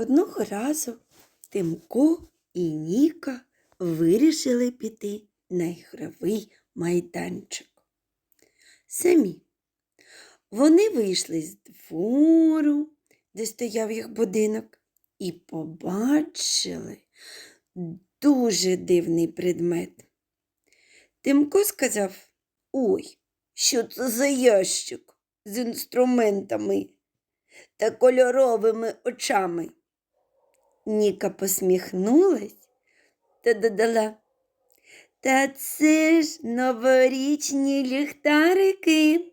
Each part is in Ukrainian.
Одного разу Тимко і Ніка вирішили піти на ігровий майданчик. Самі. Вони вийшли з двору, де стояв їх будинок, і побачили дуже дивний предмет. Тимко сказав: Ой, що це за ящик з інструментами та кольоровими очами. Ніка посміхнулась та додала. Та це ж новорічні ліхтарики.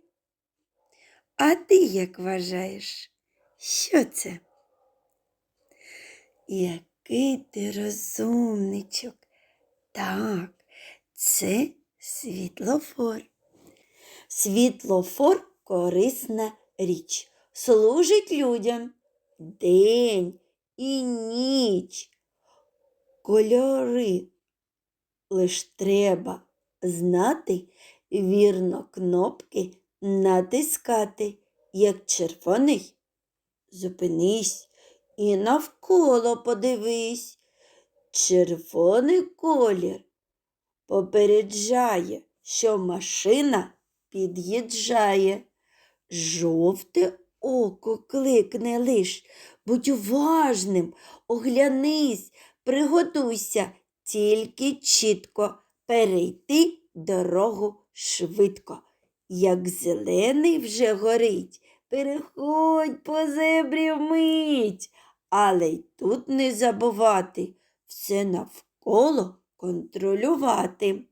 А ти як вважаєш, що це? Який ти розумничок. Так, це світлофор. Світлофор корисна річ. Служить людям день і ніч. Кольори. Лиш треба знати вірно кнопки натискати, як червоний. Зупинись і навколо подивись. Червоний колір попереджає, що машина під'їжджає. Жовте око кликне лиш, будь уважним, оглянись, приготуйся, тільки чітко перейти дорогу швидко. Як зелений вже горить, переходь по зебрі вмить, але й тут не забувати все навколо контролювати.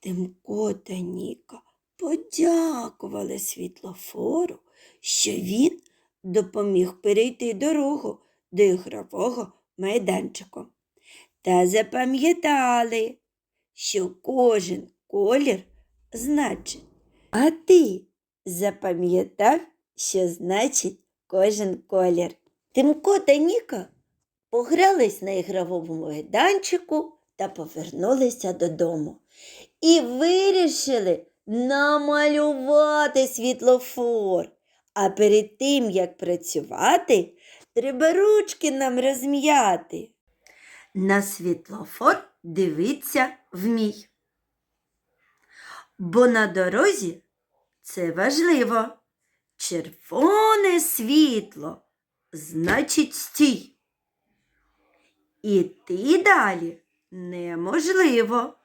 Тимко та Ніка подякували світлофору, що він допоміг перейти дорогу до ігрового майданчику. Та запам'ятали, що кожен колір значить. А ти запам'ятав, що значить кожен колір. Тимко та Ніка погрались на ігровому майданчику та повернулися додому. І вирішили намалювати світлофор. А перед тим, як працювати, треба ручки нам розм'яти. На світлофор дивиться вмій. Бо на дорозі це важливо. Червоне світло значить стій. Іти далі неможливо.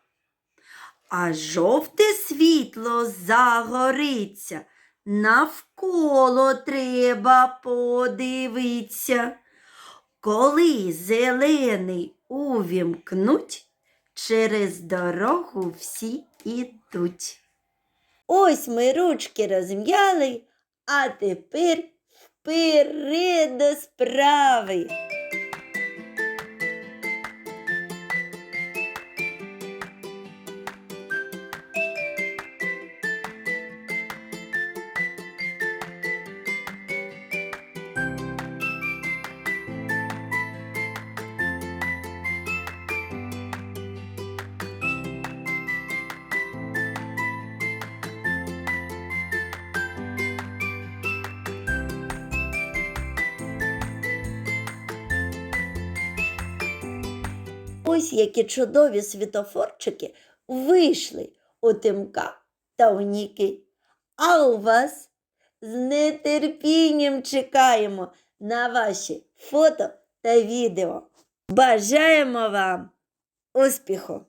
А жовте світло загориться, навколо треба подивитися. Коли зелений увімкнуть, через дорогу всі ідуть. Ось ми ручки розм'яли, а тепер вперед до справи. Ось які чудові світофорчики вийшли у Тимка та у Ніки. А у вас з нетерпінням чекаємо на ваші фото та відео. Бажаємо вам успіху!